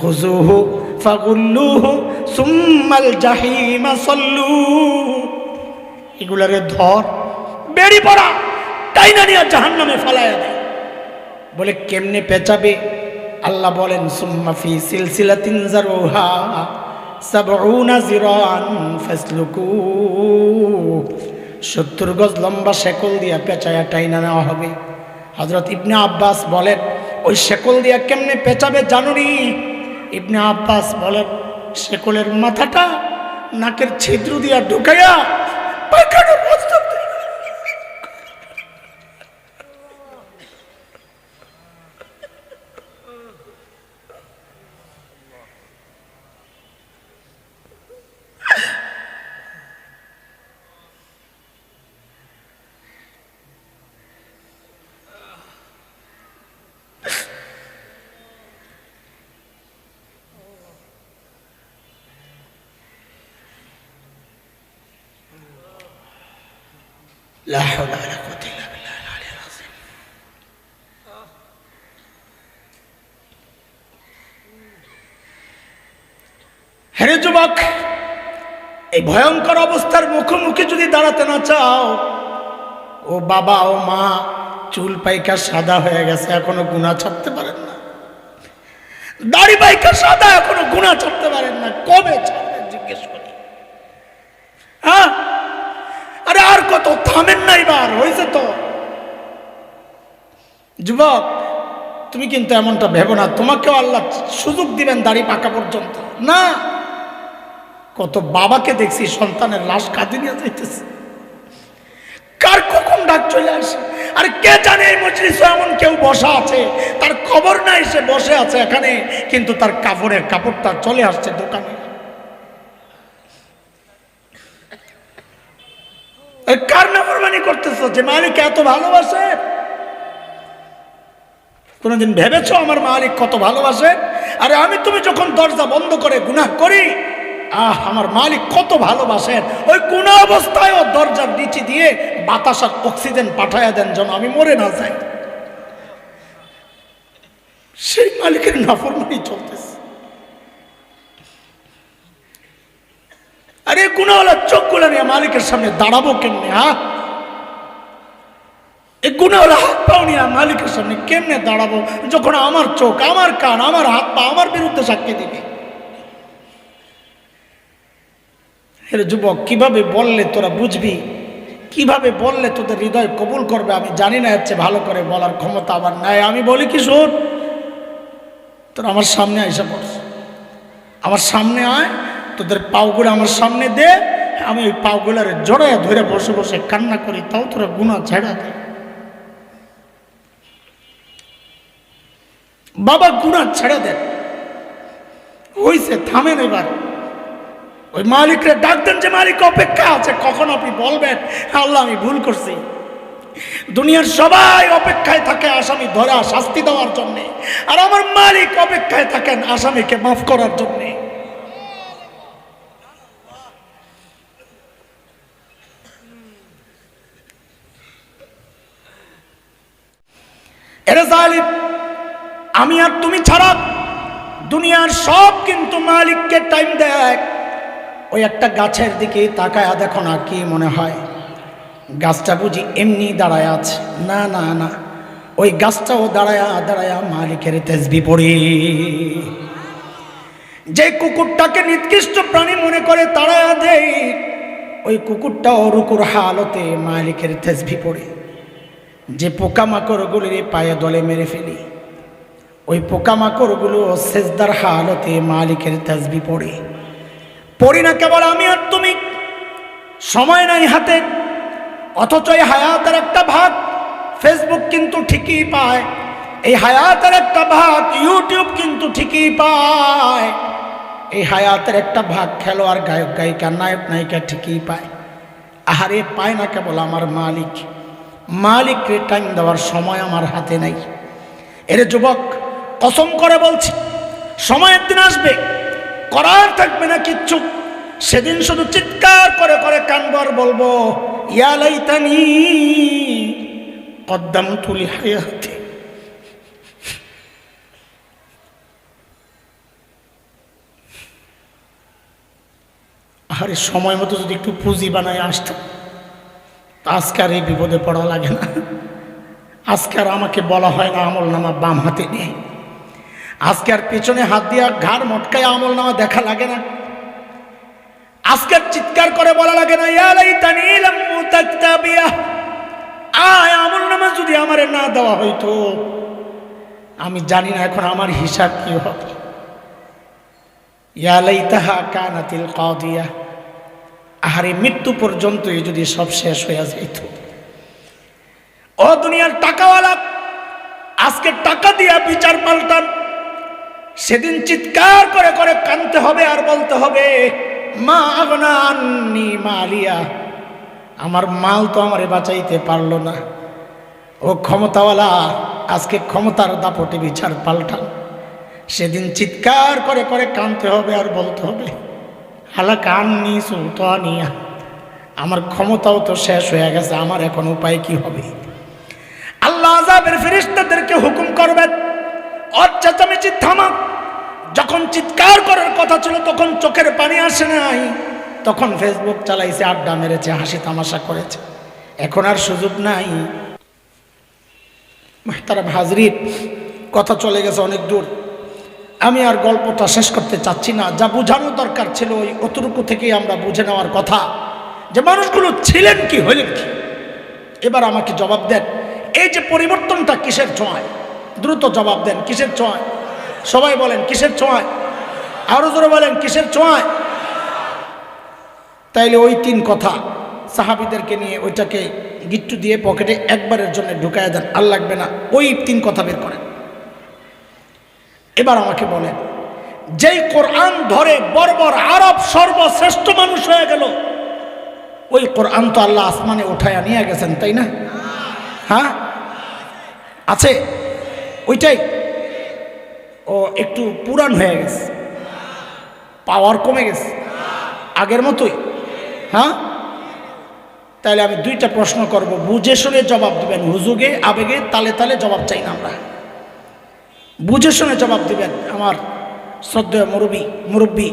খুজুহু ফাগুল্লুহু সুম্মাল জাহিমা সল্লু। এগুলারে ধর বেড়ি পড়া তাই না নিয়ে জাহান্নামে ফালাইয়া দেয় বলে কেমনে পেঁচাবে? আল্লাহ বলেন, সুম্মা ফি সিলসিলাতিন জারুহা সাবউনা জিরান ফাসলুকু। সত্তর গজ লম্বা শেকল দিয়া পেঁচায়া টাইনা নেওয়া হবে। হজরত ইবনে আব্বাস বলেন, ওই শেকল দিয়া কেমনে পেঁচাবে জানুনি ইবনে আব্বাস বলেন শেকলের মাথাটা নাকের ছিদ্র দিয়া ঢুকাইয়া পায়খানার لا حول ولا قوة إلا بالله العلي العظيم. হ্যাঁ যুবক, এই ভয়ঙ্কর অবস্থার মুখোমুখি যদি দাঁড়াতে না চাও, ও বাবা ও মা, চুল পাইকা সাদা হয়ে গেছে, এখনও গুণা ছাড়তে পারেন না। দাড়ি পাইকা সাদা, এখনও গুণা ছাড়তে পারেন না। যুবক, তুমি কিন্তু এমনটা ভেবো না। তোমাকেও আল্লাহ সুযোগ দিবেন দাড়ি পাকা পর্যন্ত। না! কত বাবাকে দেখছি সন্তানের লাশ কাঁদে নিয়ে যাইতেছে। কার কখন ডাক চলে আসে? আর কে জানে এই মজলিস এমন কেউ বসা আছে? তার খবর নাই সে বসে আছে এখানে, কিন্তু তার কাপড়ের কাপড়টা চলে আসছে দোকানে। কার নাফরমানি করতেছো যে মালিক এত ভালোবাসে? কোনোদিন ভেবেছো আমার মালিক কত ভালোবাসে? আরে আমি তুমি যখন দরজা বন্ধ করে গুনাহ করি, আহ, আমার মালিক কত ভালোবাসেন। ওই অবস্থায় ও দরজার নিচে দিয়ে বাতাস আর অক্সিজেন পাঠাইয়া দেন যেন আমি মরে না যাই। সেই মালিকের নাফরমানি চলতেছে। আরে গুণাওয়ালা চোখগুলো নিয়ে মালিকের সামনে দাঁড়াবো কেমনে হ্যাঁ এই গুণাওয়ালা হাত পাও নিয়ে মালিকের সামনে কেমনে দাঁড়াবো? যখন আমার চোখ, আমার কান, আমার হাত পা, আমার বিরুদ্ধে সাক্ষী দিবে। এর যুবক, কীভাবে বললে তোরা বুঝবি? কীভাবে বললে তোদের হৃদয় কবুল করবে? আমি জানি না হচ্ছে ভালো করে বলার ক্ষমতা আমার নাই। আমি বলি কি, শোন, তোরা আমার সামনে আইসা পড়ছে আমার সামনে আয়, তোদের পাওগুলো আমার সামনে দে। আমি ওই পাওগুলার জড়ায় ধরে বসে বসে কান্না করি, তাও তোরা গুণা ছেড়া দে। বাবা গুণা ছেড়ে দেন। হইছে থামেন এবার। ওই মালিকরে ডাক দেন যে, মালিক, অপেক্ষা আছে, কখন আপনি বলবেন? আল্লাহ, আমি ভুল করছি। দুনিয়ার সবাই অপেক্ষায় থাকে আসামি ধরা, শাস্তি দেওয়ার জন্য। আর আমার মালিক অপেক্ষায় থাকেন আসামিকে মাফ করার জন্য। এরে আমি আর তুমি ছাড়া দুনিয়ার সব কিন্তু মালিককে টাইম দেয়। ওই একটা গাছের দিকে তাকায়া দেখো না কি মনে হয়। গাছটা বুঝি এমনি দাঁড়ায় আছে। না না না। ওই গাছটাও দাঁড়ায়া দাঁড়ায়া মালিকের তেজবি পড়ে। যে কুকুরটাকে নিকৃষ্ট প্রাণী মনে করে তাড়ায়া দেয়, ওই কুকুরটাও রুকুর হালতে মালিকের তেজবি পড়ে। যে পোকামাকড়গুলির পায়ে দলে মেরে ফেলি। ওই পোকামাকড়গুলো সেজদার হালতে মালিকের তাজবি পড়ে। পড়ি না কেবল আমি আর তুমি। সময় নাই হাতে। অথচ এই হায়াতের একটা ভাগ ফেসবুক কিন্তু ঠিকই পায়। এই হায়াতের একটা ভাগ ইউটিউব কিন্তু ঠিকই পায়। এই হায়াতের একটা ভাগ খেলোয়াড়, গায়ক, গায়িকা, নায়ক, নায়িকা ঠিকই পায়। আহারে, পায় না কেবল আমার মালিক। মালিককে টাইম দেওয়ার সময় আমার হাতে নাই। এর যুবক কসম করে বলছি, সময়ের দিন আসবে, করার থাকবে না কিচ্ছু। সেদিন শুধু চিৎকার করে করে কানবার বলব ইয়ালাইতানি কদ্দাম তুলি হাতে আরে সময় মতো যদি একটু পুঁজি বানায় আসতাম আজকার এই বিপদে পড়া লাগে না। আজকার আমাকে বলা হয় না আমল নামা বাম হাতে নেই। আজকে আর পেছনে হাত দিয়া ঘাড় মটকায় আমল নামা দেখা লাগে না। আজকে চিৎকার করে বলা লাগে না আয়, আমল নামা যদি আমারে না দেওয়া হইতো, আমি জানি না এখন আমার হিসাব কি হবে। ইয়া লাইতাহা কানাতিল কাদিয়া। আহারে, মৃত্যু পর্যন্তই যদি সব শেষ হইয়া যাইত। ও দুনিয়ার টাকাওয়ালা, আজকে টাকা দিয়া বিচার পাল্টান। সেদিন চিৎকার করে করে কানতে হবে আর বলতে হবে, মা আগনা আন্নি মালিয়া। আমার মাল তো আমারে বাঁচাইতে পারল না। ও ক্ষমতাওয়ালা, আজকে ক্ষমতার দাপটে বিচার পাল্টান সেদিন চিৎকার করে করে কানতে হবে আর বলতে হবে, হালাক আননি সুলতানিয়া। আমার ক্ষমতাও তো শেষ হয়ে গেছে, আমার এখন উপায় কি হবে? আল্লাহ আজাবের ফেরিস্তাদেরকে হুকুম করবেন ওর চেঁচামেচি থামাক যখন চিৎকার করার কথা ছিল, তখন চোখের পানি আসে নাই। তখন ফেসবুক চালাইছে, আড্ডা মেরেছে, হাসি তামাশা করেছে। এখন আর সুযোগ নাই। তারা হাজরির কথা চলে গেছে অনেক দূর। আমি আর গল্পটা শেষ করতে চাচ্ছি না। যা বোঝানো দরকার ছিল, ওই অতটুকু থেকেই আমরা বুঝে নেওয়ার কথা। যে মানুষগুলো ছিলেন কি হইলেন কি? এবার আমাকে জবাব দেন, এই যে পরিবর্তনটা কিসের ছোঁয়ায়? দ্রুত জবাব দেন, কিসের ছোঁয়ায়? সবাই বলেন, কিসের ছোঁয়ায়? আরও জোরে বলেন, কিসের ছোঁয়ায়? তাইলে ওই তিন কথা সাহাবিদেরকে নিয়ে ওইটাকে গিট্টু দিয়ে পকেটে একবারের জন্য ঢুকায় দেন, আর লাগবে না, ওই তিন কথা বের করেন। এবার আমাকে বলেন, যেই কোরআন ধরে বর্বর আরব সর্বশ্রেষ্ঠ মানুষ হয়ে গেল, ওই কোরআন তো আল্লাহ আসমানে উঠায় নিয়ে গেছেন, তাই না? হ্যাঁ? আছে? ওইটাই। ও, একটু পুরান হয়ে গেছে। পাওয়ার কমে গেছে। আগের মতোই। হ্যাঁ? তাহলে আমি দুইটা প্রশ্ন করব। বুঝে শুনে জবাব দিবেন হুজুগে, আবেগে, তালে তালে জবাব চাই না আমরা। বুঝে শুনে জবাব দিবেন আমার শ্রদ্ধেয় মুরব্বী মুরব্বী।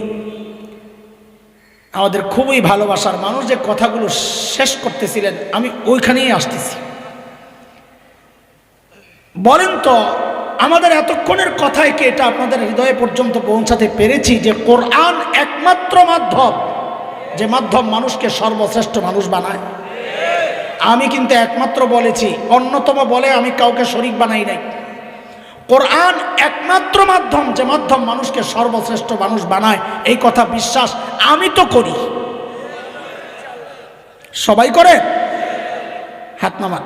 আমাদের খুবই ভালোবাসার মানুষ যে কথাগুলো শেষ করতেছিলেন, আমি ওইখানেই আসতেছি। বলেন তো, আমাদের এতক্ষণের কথায় কি এটা আপনাদের হৃদয়ে পর্যন্ত পৌঁছাতে পেরেছি যে কোরআন একমাত্র মাধ্যম, যে মাধ্যম মানুষকে সর্বশ্রেষ্ঠ মানুষ বানায়? আমি কিন্তু একমাত্র বলেছি, অন্যতম বলে আমি কাউকে শরিক বানাই নাই। কোরআন একমাত্র মাধ্যম, যে মাধ্যম মানুষকে সর্বশ্রেষ্ঠ মানুষ বানায়, এই কথা বিশ্বাস আমি তো করি। সবাই করে হাত নামান।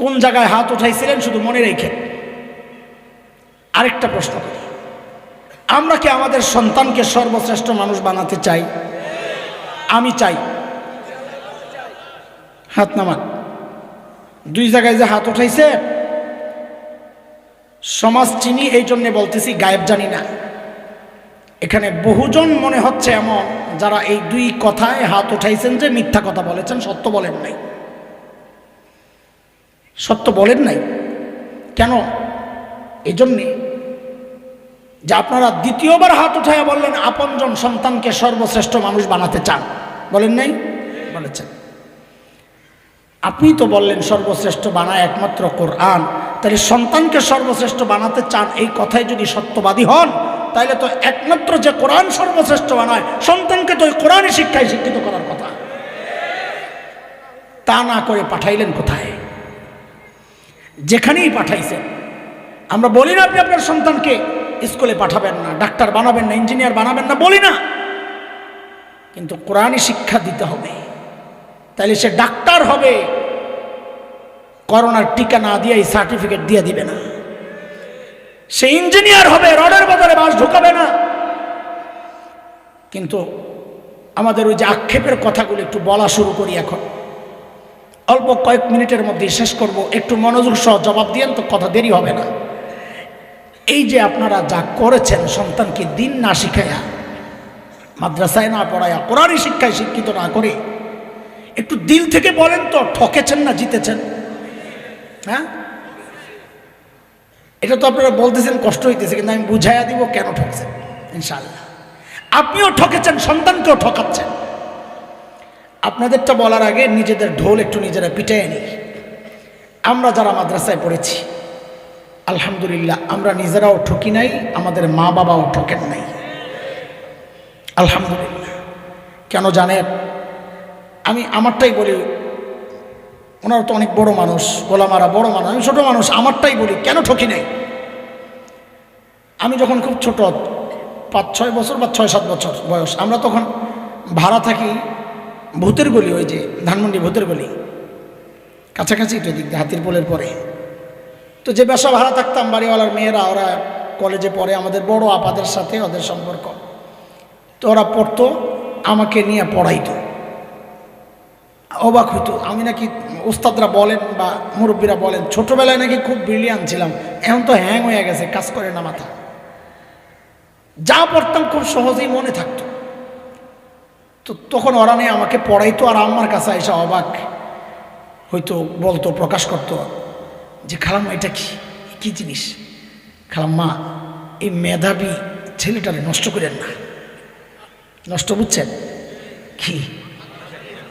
কোন জায়গায় হাত উঠাইছিলেন শুধু মনে রেখে। আরেকটা প্রশ্ন করি। আমরা কি আমাদের সন্তানকে সর্বশ্রেষ্ঠ মানুষ বানাতে চাই? আমি চাই। হাত নামান। দুই জায়গায় যে হাত উঠাইছে, সমাজ চিনি এই জন্যে বলতেছি গায়েব জানি না। এখানে বহুজন মনে হচ্ছে এমন, যারা এই দুই কথায় হাত উঠাইছেন যে মিথ্যা কথা বলেছেন, সত্য বলেন নাই। সত্য বলেন নাই। কেন? এই জন্যে যে আপনারা দ্বিতীয়বার হাত উঠাইয়া বললেন, আপনজন সন্তানকে সর্বশ্রেষ্ঠ মানুষ বানাতে চান। বলেন নাই? বলেছেন। আপনি তো বললেন, সর্বশ্রেষ্ঠ বানায় একমাত্র কোরআন। তাহলে সন্তানকে সর্বশ্রেষ্ঠ বানাতে চান, এই কথাই যদি সত্যবাদী হন, তাহলে তো একমাত্র যে কোরআন সর্বশ্রেষ্ঠ বানায়, সন্তানকে তো ওই কোরআনই শিক্ষায় শিক্ষিত করার কথা। তা না করে পাঠাইলেন কোথায়? যেখানেই পাঠাইছেন। আমরা বলি না আপনি আপনার সন্তানকে স্কুলে পাঠাবেন না, ডাক্তার বানাবেন না, ইঞ্জিনিয়ার বানাবেন না, বলি না। কিন্তু কোরআনই শিক্ষা দিতে হবে। তাহলে সে ডাক্তার হবে। করোনার টিকা না দিয়ে এই সার্টিফিকেট দিয়ে দিবে না। সে ইঞ্জিনিয়ার হবে, রডের বদলে বাস ঢুকাবে না। কিন্তু আমাদের ওই যে আক্ষেপের কথাগুলো একটু বলা শুরু করি এখন। অল্প কয়েক মিনিটের মধ্যে শেষ করব, একটু মনোযোগ সহ জবাব দিয়েন তো কথা দেরি হবে না। এই যে আপনারা যা করেছেন সন্তানকে দিন না শিখাইয়া, মাদ্রাসায় না পড়াইয়া, কোরআনই শিক্ষায় শিক্ষিত না করে, একটু দিল থেকে বলেন তো, ঠকেছেন না জিতেছেন? হ্যাঁ? এটা তো আপনারা বলতেছেন, কষ্ট হইতেছে, কিন্তু আমি বুঝাইয়া দিব কেন ঠকছেন ইনশাল্লাহ আপনিও ঠকেছেন, সন্তানকেও ঠকাচ্ছেন। আপনাদেরটা বলার আগে নিজেদের ঢোল একটু নিজেরা পিটাই নিই। আমরা যারা মাদ্রাসায় পড়েছি, আলহামদুলিল্লাহ, আমরা নিজেরাও ঠকি নাই, আমাদের মা বাবাও ঠকেন নাই। আলহামদুলিল্লাহ। কেন জানেন? আমি আমারটাই বলি, ওনারা তো অনেক বড় মানুষ গোলামারা বড় মানুষ, আমি ছোটো মানুষ, আমারটাই বলি, কেন ঠকি নাই? আমি যখন খুব ছোট, পাঁচ ছয় বছর বা ছয় সাত বছর বয়স, আমরা তখন ভাড়া থাকি ভূতের গলি ওই যে ধানমন্ডি ভূতের গলি। কাছাকাছি তো দিক হাতির পোলের পরে। তো যে বাসা ভাড়া থাকতাম, বাড়িওয়ালার মেয়েরা, ওরা কলেজে পড়ে, আমাদের বড় আপাদের সাথে ওদের সম্পর্ক। তো ওরা পড়তো, আমাকে নিয়ে পড়াইতো। অবাক হইতো। আমি নাকি ওস্তাদরা বলেন বা মুরব্বীরা বলেন, ছোটবেলায় নাকি খুব ব্রিলিয়ান ছিলাম। এখন তো হ্যাং হয়ে গেছে, কাজ করে না মাথা। যা পড়তাম খুব সহজেই মনে থাকতো। তো তখন ওরা নিয়ে আমাকে পড়াইতো আর আমার কাছে এসে অবাক হয়তো বলতো, প্রকাশ করতো যে, খালাম্মা, এটা কি? কী জিনিস? খালাম্মা, এই মেধাবী ছেলেটারে নষ্ট করেন না। নষ্ট বুঝছেন? কি?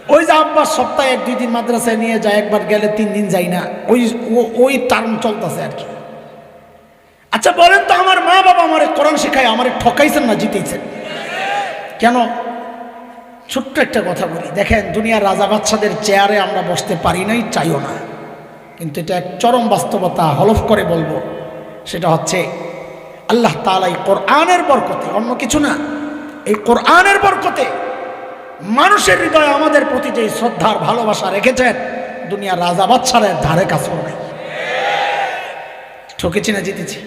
ওই যে আব্বা সপ্তাহে এক দুই দিন মাদ্রাসায় নিয়ে যায়, একবার গেলে তিন দিন যাই না। ওই ওই টার্ম চলতেছে আর কি। আচ্ছা বলেন তো, আমার মা বাবা আমার কোরআন শেখায়, আমার ঠকাইছেন না, জিতেইছেন? কেন? ছোট্ট একটা কথা বলি। দেখেন, দুনিয়ার রাজা বাচ্চাদের চেয়ারে আমরা বসতে পারি নাই, চাইও না। কিন্তু এটা এক চরম বাস্তবতা, হলফ করে বলব। সেটা হচ্ছে, আল্লাহ তালা এই কোরআনের বরকতে, অন্য কিছু না, এই কোরআনের বরকতে মানুষের হৃদয়ে আমাদের প্রতি যে শ্রদ্ধার ভালোবাসা রেখেছেন, দুনিয়ার রাজা বাচ্চারের ধারে কাছেও নেই। ঠকেছি না জিতেছি?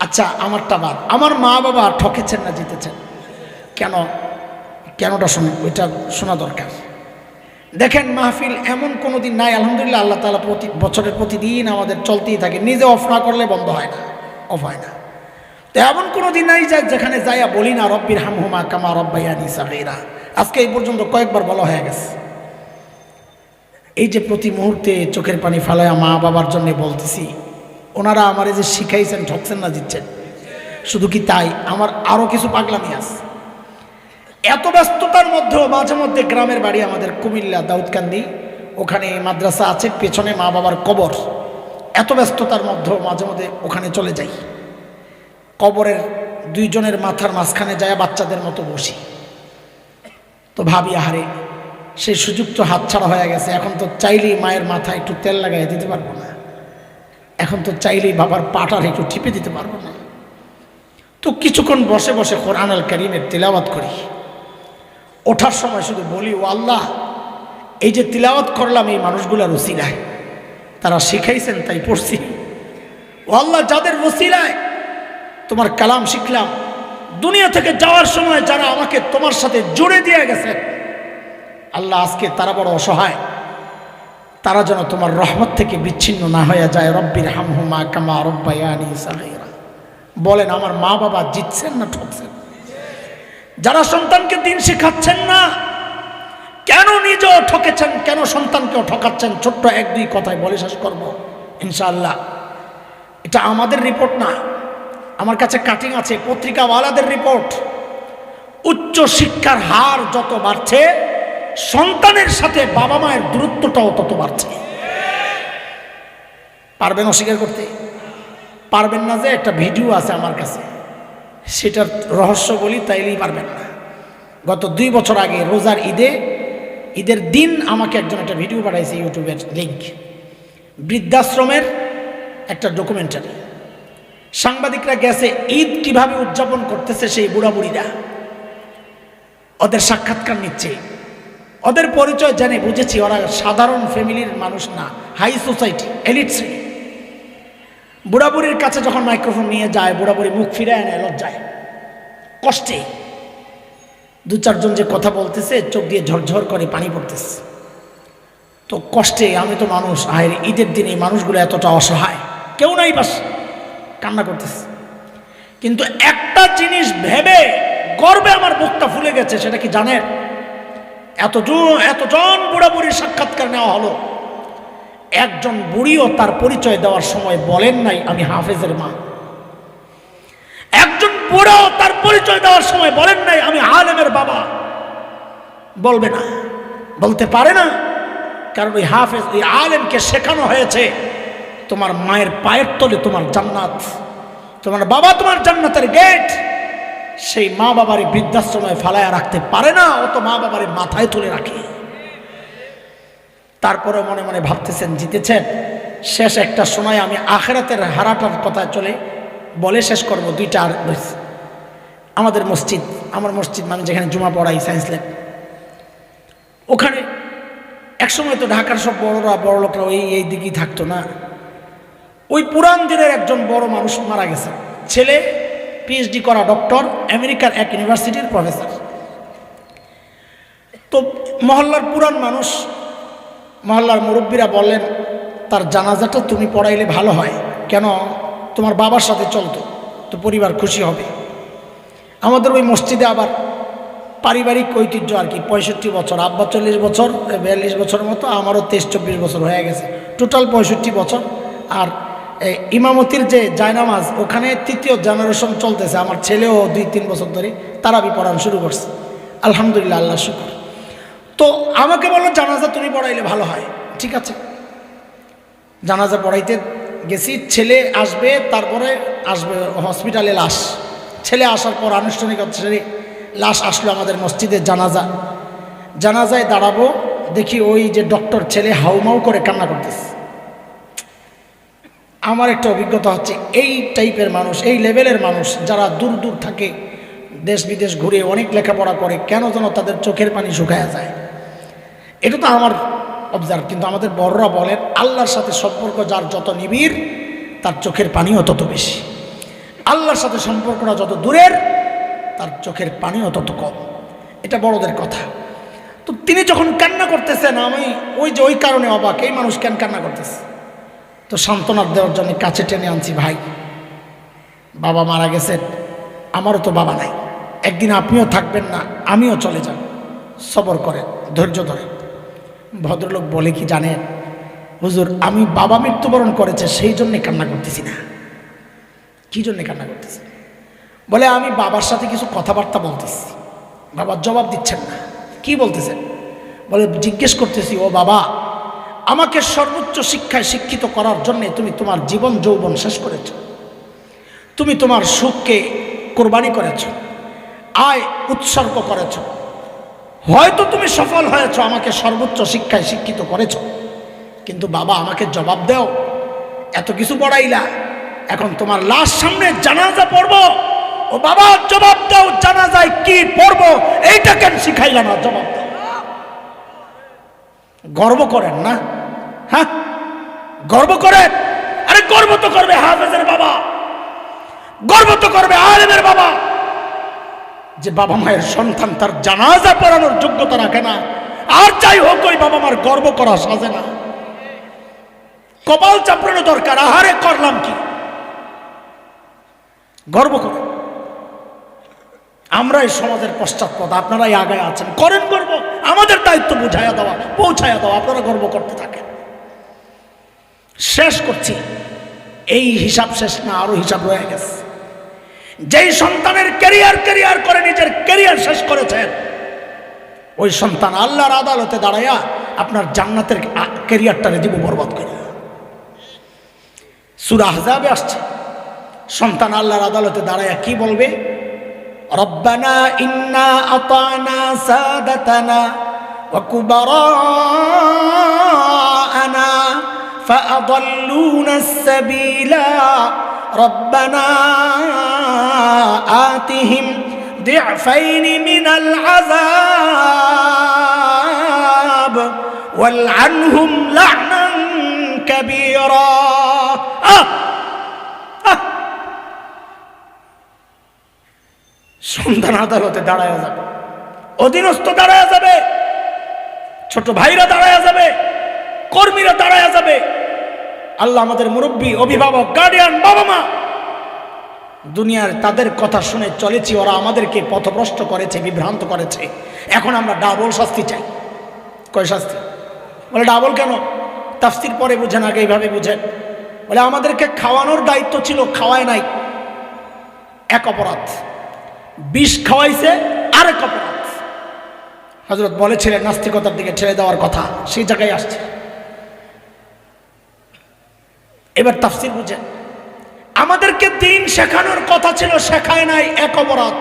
আচ্ছা আমারটা বাদ। আমার মা বাবা ঠকেছেন না জিতেছেন। কেন? কেনটা শুনে? ওইটা শোনা দরকার। দেখেন, মাহফিল এমন কোনো দিন নাই, আলহামদুলিল্লাহ, আল্লাহ তালা প্রতি বছরের প্রতিদিন আমাদের চলতেই থাকে। নিজে অফ না করলে বন্ধ হয় না অফ হয় না। তো এমন কোনো দিন নাই যায় যেখানে যাইয়া বলি না, রব্বির হামহুমা কামা রব্বাইয়ানি সাগীরা। আজকে এই পর্যন্ত কয়েকবার বলা হয়ে গেছে। এই যে প্রতি মুহূর্তে চোখের পানি ফালায়া মা বাবার জন্য বলতেছি, ওনারা আমার যে শিখাইছেন, ঠকছেন না দিচ্ছেন। শুধু কি তাই? আমার আরও কিছু পাগলামি আছে। এত ব্যস্ততার মধ্যেও মাঝে মধ্যে গ্রামের বাড়ি আমাদের কুমিল্লা দাউদকান্দি। ওখানে মাদ্রাসা আছে, পেছনে মা বাবার কবর। এত ব্যস্ততার মধ্যেও মাঝে মধ্যে ওখানে চলে যাই। কবরের দুইজনের মাথার মাঝখানে যায় বাচ্চাদের মতো বসি। তো ভাবি, আহারে, সেই সুযোগ তো হাতছাড়া হয়ে গেছে। এখন তো চাইলেই মায়ের মাথায় একটু তেল লাগাই দিতে পারব না। এখন তো চাইলেই বাবার পাটার একটু টিপে দিতে পারব না। তো কিছুক্ষণ বসে বসে কোরআন আল করিমের তিলাওয়াত করি। ওঠার সময় শুধু বলি, ও আল্লাহ, এই যে তিলাওয়াত করলাম, এই মানুষগুলার ওসিলায়। তারা শিখাইছেন, তাই পড়ছি। ও আল্লাহ, যাদের ওসিলায় তোমার কালাম শিখলাম, দুনিয়া থেকে যাওয়ার সময় যারা আমাকে তোমার সাথে জুড়ে দিয়ে গেছে, আল্লাহ আজকে তারা বড় অসহায়। তারা যেন তোমার রহমত থেকে বিচ্ছিন্ন না হয়ে যায়, রব্বির হামহুমা কামা সাগীরা। বলেন, আমার মা বাবা জিতছেন না ঠকছেন? যারা সন্তানকে দিন শেখাচ্ছেন না, কেন নিজেও ঠকেছেন, কেন সন্তানকেও ঠকাচ্ছেন? ছোট্ট এক দুই কথায় বলে শেষ করব, ইনশাআল্লাহ। এটা আমাদের রিপোর্ট না। আমার কাছে কাটিং আছে, পত্রিকাওয়ালাদের রিপোর্ট। উচ্চ শিক্ষার হার যত বাড়ছে, সন্তানের সাথে বাবা মায়ের দূরত্বটাও তত বাড়ছে। পারবেন অস্বীকার করতে? পারবেন না যে একটা ভিডিও আছে আমার কাছে। সেটার রহস্য বলি তাইলেই পারবেন না। গত দুই বছর আগে রোজার ঈদে, ঈদের দিন আমাকে একজন একটা ভিডিও পাঠাইছে ইউটিউবের লিঙ্ক বৃদ্ধাশ্রমের একটা ডকুমেন্টারি। সাংবাদিকরা গেছে, ঈদ কীভাবে উদযাপন করতেছে সেই বুড়াবুড়িরা? ওদের সাক্ষাৎকার নিচ্ছে। ওদের পরিচয় জানে, বুঝেছি, ওরা সাধারণ ফ্যামিলির মানুষ না, হাই সোসাইটি, এলিট শ্রেণি। বুড়াবুড়ির কাছে যখন মাইক্রোফোন নিয়ে যায়, বুড়াবুড়ি মুখ ফিরে আনে লজ্জায়। কষ্টে। দু চারজন যে কথা বলতেছে, চোখ দিয়ে ঝরঝর করে পানি পড়তেছে। তো কষ্টে আমি তো মানুষ আয়ের ঈদের দিনে মানুষগুলো এতটা অসহায়। কেউ নাই বাস, কান্না করতেছে। কিন্তু একটা জিনিস ভেবে গর্বে আমার বুকটা ফুলে গেছে, সেটা কি জানেন? এত এতজন বুড়া বুড়ির সাক্ষাৎকার নেওয়া হলো। একজন বুড়িও তার পরিচয় দেওয়ার সময় বলেন নাই, আমি হাফেজের মা। একজন বুড়ো তার পরিচয় দেওয়ার সময় বলেন নাই, আমি আলেমের বাবা। বলবে না, বলতে পারে না, কারণ ওই হাফেজ, ওই আলেমকে শেখানো হয়েছে, তোমার মায়ের পায়ের তলে তোমার জান্নাত, তোমার বাবা তোমার জান্নাতের গেট। সেই মা বাবার এই বৃদ্ধাশ্রমে ফালায়া রাখতে পারে না, ও তো মা বাবার মাথায় তুলে রাখে। তারপরে মনে মনে ভাবতেছেন, জিতেছেন। শেষ একটা সময় আমি আখেরাতের হারাটার কথা চলে, বলে শেষ করব দুইটা আর। আমাদের মসজিদ, আমার মসজিদ মানে যেখানে জুমা পড়াই, সায়েন্স ল্যাব। ওখানে একসময় তো ঢাকার সব বড়রা, বড় লোকরা ওই, এই দিকেই থাকতো না। ওই পুরান দিনের একজন বড় মানুষ মারা গেছে। ছেলে পিএইচডি করা ডক্টর আমেরিকার এক ইউনিভার্সিটির প্রফেসর তো মহল্লার পুরান মানুষ মহল্লার মুরব্বীরা বললেন, তার জানাজাটা তুমি পড়াইলে ভালো হয়। কেন? তোমার বাবার সাথে চলতো, তো পরিবার খুশি হবে। আমাদের ওই মসজিদে আবার পারিবারিক ঐতিহ্য আর কি, পঁয়ষট্টি বছর, আব্বা চল্লিশ বছর, বিয়াল্লিশ বছরের মতো, আমারও তেইশ, চব্বিশ বছর হয়ে গেছে। টোটাল পঁয়ষট্টি বছর। আর ইমামতির যে জায়নামাজ, ওখানে তৃতীয় জেনারেশন চলতেছে। আমার ছেলেও দুই, তিন বছর ধরে তারাবি পড়ানো শুরু করছে। আলহামদুলিল্লাহ আল্লাহ শুকর। তো আমাকে বলল জানাজা তুমি পড়াইলে ভালো হয়। ঠিক আছে। জানাজা পড়াইতে গেছি, ছেলে আসবে, তারপরে আসবে হসপিটালে লাশ। ছেলে আসার পর আনুষ্ঠানিক ছেলে লাশ আসলো আমাদের মসজিদের জানাজা। জানাজায় দাঁড়াবো, দেখি ওই যে ডক্টর ছেলে হাউমাউ করে কান্না করতেছে। আমার একটা অভিজ্ঞতা হচ্ছে, এই টাইপের মানুষ, এই লেভেলের মানুষ যারা দূর দূর থাকে, দেশ বিদেশ ঘুরে অনেক লেখাপড়া করে, কেন যেন তাদের চোখের পানি শুকায়া যায়। এটা তো আমার অবজার্ভ কিন্তু আমাদের বড়রা বলেন, আল্লাহর সাথে সম্পর্ক যার যত নিবিড়, তার চোখের পানিও তত বেশি। আল্লাহর সাথে সম্পর্কটা যত দূরের, তার চোখের পানিও তত কম। এটা বড়দের কথা। তো তিনি যখন কান্না করতেছেন, আমি ওই যে ওই কারণে অবাক, এই মানুষ কেন কান্না করতেছে? তো সান্ত্বনা দেওয়ার জন্য কাছে টেনে আনছি, ভাই, বাবা মারা গেছেন, আমারও তো বাবা নাই। একদিন আপনিও থাকবেন না, আমিও চলে যাব। সবর করেন, ধৈর্য ধরেন। ভদ্রলোক বলে কি জানেন হুজুর, আমি বাবা মৃত্যুবরণ করেছে, সেই জন্যে কান্না করতেছি না। কি জন্যে কান্না করতেছি? বলে, আমি বাবার সাথে কিছু কথাবার্তা বলতেছি। বাবার জবাব দিচ্ছেন না। কি বলতেছেন? বলে, জিজ্ঞেস করতেছি, ও বাবা, আমাকে সর্বোচ্চ শিক্ষায় শিক্ষিত করার জন্যে তুমি তোমার জীবন যৌবন শেষ করেছ। তুমি তোমার সুখকে কোরবানি করেছ। আয়, উৎসর্গ করেছ। হয়তো তুমি সফল হয়েছ, আমাকে সর্বোচ্চ শিক্ষায় শিক্ষিত করেছ। কিন্তু বাবা, আমাকে জবাব দাও, এত কিছু পড়াইলা, এখন তোমার লাশ সামনে জানাজা পড়ব। ও বাবা, জবাব দাও, জানাজায় কি পড়ব এইটা কেন শিখাইলা না, জবাব দাও। গর্ব করেন না? হ্যাঁ? গর্ব করেন? আরে গর্ব তো করবে হাফেজের বাবা। গর্ব তো করবে আলেমের বাবা। যে বাবা মায়ের সন্তান তার জানাজা পড়ানোর যোগ্যতা রাখে না। আর যাই হোক, ওই বাবা মার গর্ব করা সাজে না। কপাল চাপড়ানো দরকার, আহারে করলাম কি? গর্ব করে। আমরাই সমাজের পশ্চাৎপদ, আপনারাই আগায় আছেন। করেন গর্ব, আমাদের দায়িত্ব বুঝাইয়া দেওয়া, পৌঁছাইয়া দেওয়া, আপনারা গর্ব করতে থাকেন। শেষ করছি। এই হিসাব শেষ না, আরও হিসাব রয়ে গেছে। যেই সন্তানের ক্যারিয়ার ক্যারিয়ার করে নিজের ক্যারিয়ার শেষ করেছেন ওই সন্তান আল্লাহর আদালতে দাঁড়াইয়া আপনার জান্নাতের ক্যারিয়ারটারে দিব বরবাদ করে সুরা আহজাবে আসছে সন্তান আল্লাহর আদালতে দাঁড়াইয়া কি বলবে ربنا إنا أطعنا سادتنا وكبراءنا فأضلونا السبيلا ربنا آتهم ضعفين من العذاب والعنهم لعنا كبيرا آه آه সন্তান আদালতে দাঁড়ায় যাবে অধীনস্থ দাঁড়ায় যাবে ছোট ভাইরা দাঁড়ায় যাবে কর্মীরা দাঁড়ায় যাবে আল্লাহ আমাদের মুরব্বী, অভিভাবক গার্ডিয়ান বাবা মা দুনিয়ার তাদের কথা শুনে চলেছি, ওরা আমাদেরকে পথভ্রষ্ট করেছে, বিভ্রান্ত করেছে। এখন আমরা ডাবল শাস্তি চাই। কয় শাস্তি? বলে ডাবল কেন? তাফসির পরে বুঝেন, আগে এইভাবে বুঝেন। বলে, আমাদেরকে খাওয়ানোর দায়িত্ব ছিল, খাওয়ায় নাই। এক অপরাধ। বিষ খাওয়াইছে, আরেক অপরাধ। হজরত বলেছিলেন, নাস্তিকতার দিকে ছেড়ে দেওয়ার কথা। সেই জায়গায় আসছে। এবার তাফসির বুঝেন। আমাদেরকে দিন শেখানোর কথা ছিল, শেখায় নাই এক অপরাধ।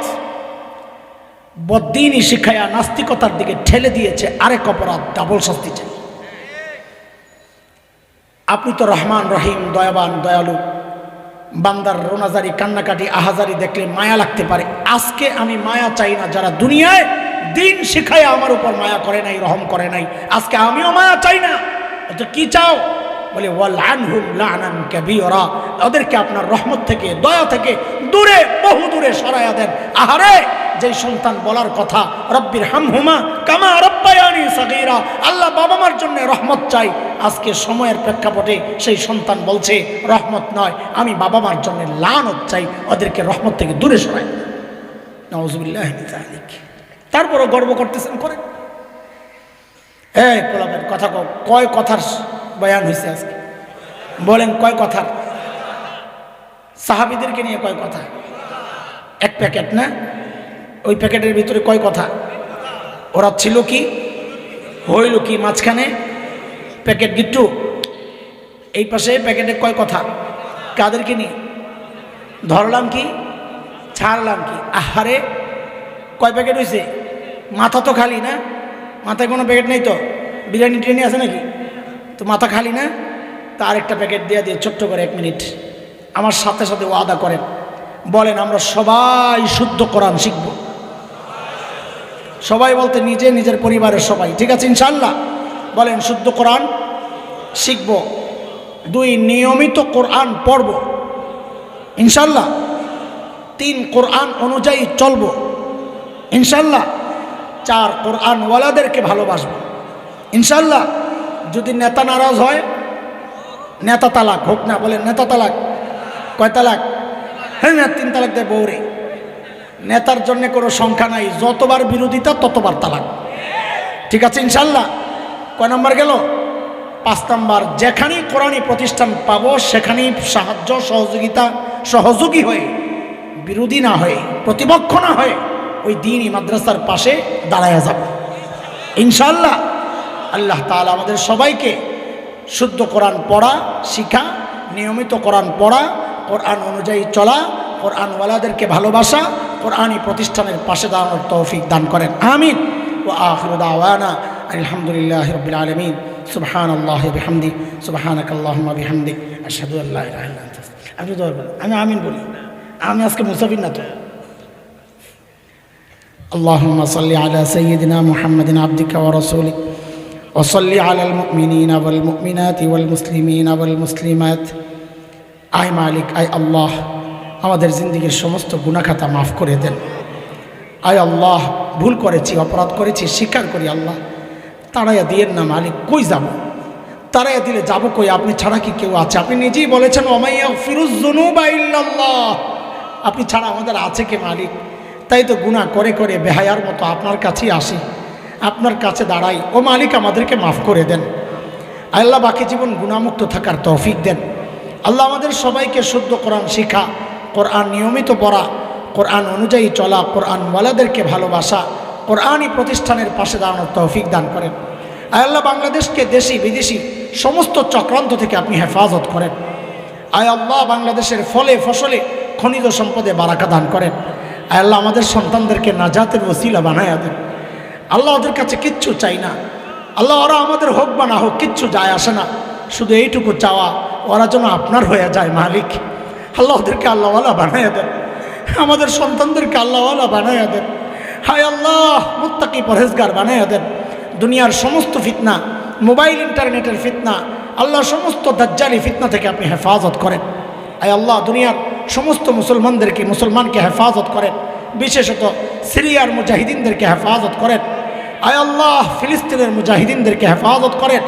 বদিনই শিখায়া নাস্তিকতার দিকে ঠেলে দিয়েছে, আরেক অপরাধ, ডাবল শাস্তি চাই। আপনি তো রহমান রহিম, দয়াবান, দয়ালু। বান্দার রোনাজারি, কান্নাকাটি, আহাজারি দেখলে মায়া লাগতে পারে। আজকে আমি মায়া চাই না, যারা দুনিয়ায় দিন শিখায় আমার উপর মায়া করে নাই, রহম করে নাই, আজকে আমিও মায়া চাই না। কি চাও? বলে লানান কাবীরা। ওদেরকে আপনার রহমত থেকে, দয়া থেকে দূরে, বহু দূরে সরায়া দেন। আহারে, যেই সন্তান বলার কথা, রব্বির হামহুমা কামা রব্বায়ানি সাগীরা। আল্লাহ বাবা মার জন্য রহমত চাই। আজকে সময়ের প্রেক্ষাপটে সেই সন্তান বলছে, রহমত নয়, আমি বাবা মার জন্য লানত চাই, ওদেরকে রহমত থেকে দূরে সরাই। নওয়াজবিল্লাহ তারপরও গর্ব করতেছেন, করেন। এই পোলাপের কথা কয় কথার বয়ান হয়েছে আজকে। বলেন কয় কথার সাহাবিদেরকে নিয়ে কয় কথা? এক প্যাকেট না? ওই প্যাকেটের ভিতরে কয় কথা? ওরা ছিল কি? হইল কি মাঝখানে? প্যাকেট গিট্টু। এই পাশে প্যাকেটে কয় কথা? কাদেরকে নিয়ে? ধরলাম কি? ছাড়লাম কি? আহারে, কয় প্যাকেট হয়েছে মাথা তো খালি না? মাথায় কোনো প্যাকেট নেই তো? বিরিয়ানি টিরিয়ানি আছে নাকি? তো মাথা খালি না? তা আরেকটা প্যাকেট দিয়ে দিয়ে ছোট্ট করে এক মিনিট। আমার সাথে সাথে ওয়াদা করেন। বলেন, আমরা সবাই শুদ্ধ কোরআন শিখব। সবাই বলতে নিজে, নিজের পরিবারের সবাই। ঠিক আছে ইনশাল্লাহ বলেন, শুদ্ধ কোরআন শিখব। দুই, নিয়মিত কোরআন পড়ব। ইনশাল্লাহ তিন, কোরআন অনুযায়ী চলব। ইনশাল্লাহ চার, কোরআনওয়ালাদেরকে ভালোবাসবো। ইনশাল্লাহ যদি নেতা নারাজ হয়, নেতা তালাক, হোক না, বলেন নেতা তালাক। কয় তালাক? হ্যাঁ না, তিন তালাক দেয় বৌরে নেতার জন্য কোনো সংখ্যা নাই, যতবার বিরোধিতা ততবার তালাক। ঠিক আছে ইনশাল্লাহ কয় নম্বর গেল? পাঁচ নাম্বার, যেখানেই কোরআনী প্রতিষ্ঠান পাবো, সেখানেই সাহায্য, সহযোগিতা, সহযোগী হয়ে, বিরোধী না হয়ে, প্রতিপক্ষ না হয়ে, ওই দিনই মাদ্রাসার পাশে দাঁড়ায়া যাব। ইনশাল্লাহ আল্লাহ তাআলা আমাদের সবাইকে শুদ্ধ কোরআন পড়া শিখা নিয়মিত কোরআন পড়া কোরআন অনুযায়ী চলা কোরআনওয়ালাদেরকে ভালোবাসা কোরআনী প্রতিষ্ঠানের পাশে দাঁড়ানোর তৌফিক দান করেন আমিন ও আখির দাওয়ানা আলহামদুলিল্লাহ রবিল আলমিন সুবহান আল্লাহ বিহামদি সুবহানাক আল্লাহুম্মা বিহামদিক আশহাদু আল্লা ইলাহা ইল্লা আনতা আপনি তো বলবেন আমি আমিন বলি আমি আজকে মুসাফির না তো اللهم صل على سيدنا محمد عبدك ورسولك وصل على المؤمنين والمؤمنات والمسلمين والمسلمات আয় মালিক আয় আল্লাহ আমাদের জিন্দগির সমস্ত গুণাখাতা মাফ করে দেন আয় আল্লাহ ভুল করেছি অপরাধ করেছি স্বীকার করি আল্লাহ তাড়াইয়া দিয়েন না মালিক কই যাব তাড়াইয়া দিলে যাব কই আপনি ছাড়া কি কেউ আছে আপনি নিজেই বলেছেন ওমাইয়া ফিরুজ্জুনুবা ইল্লাল্লাহ আপনি ছাড়া আমাদের আছে কে মালিক তাই তো গুণা করে করে বেহায়ার মতো আপনার কাছেই আসি আপনার কাছে দাঁড়াই। ও মালিক, আমাদেরকে মাফ করে দেন। আল্লাহ বাকি জীবন গুণামুক্ত থাকার তৌফিক দেন। আল্লাহ আমাদের সবাইকে শুদ্ধ কোরআন শিখা, কোরআন নিয়মিত পড়া, কোরআন অনুযায়ী চলা, কোরআন কোরআনওয়ালাদেরকে ভালোবাসা, কোরআনই প্রতিষ্ঠানের পাশে দাঁড়ানোর তৌফিক দান করেন। আল্লাহ বাংলাদেশকে দেশি, বিদেশি সমস্ত চক্রান্ত থেকে আপনি হেফাজত করেন। আয় আল্লাহ বাংলাদেশের ফলে, ফসলে খনিজ সম্পদে বারাকা দান করেন। আল্লাহ আমাদের সন্তানদেরকে নাজাতের ওসিলা বানায়া দেন। আল্লাহ ওদের কাছে কিচ্ছু চাই না। আল্লাহ ওরা আমাদের হোক বা না হোক, কিচ্ছু যায় আসে না। শুধু এইটুকু চাওয়া, ওরা যেন আপনার হয়ে যায় মালিক। আল্লাহ ওদেরকে আল্লাহওয়ালা বানাইয়া দেন। আমাদের সন্তানদেরকে আল্লাহওয়ালা বানাইয়া দেন। হায় আল্লাহ, মুত্তাকি পরহেজগার বানাইয়া দেন। দুনিয়ার সমস্ত ফিতনা, মোবাইল, ইন্টারনেটের ফিতনা আল্লাহ সমস্ত দাজ্জালি ফিতনা থেকে আপনি হেফাজত করেন। আয় আল্লাহ, দুনিয়ার সমস্ত মুসলমানদেরকে, মুসলমানকে হেফাজত করেন। বিশেষত সিরিয়ার মুজাহিদিনদেরকে হেফাজত করেন। আয় আল্লাহ ফিলিস্তিনের মুজাহিদিনদেরকে হেফাজত করেন।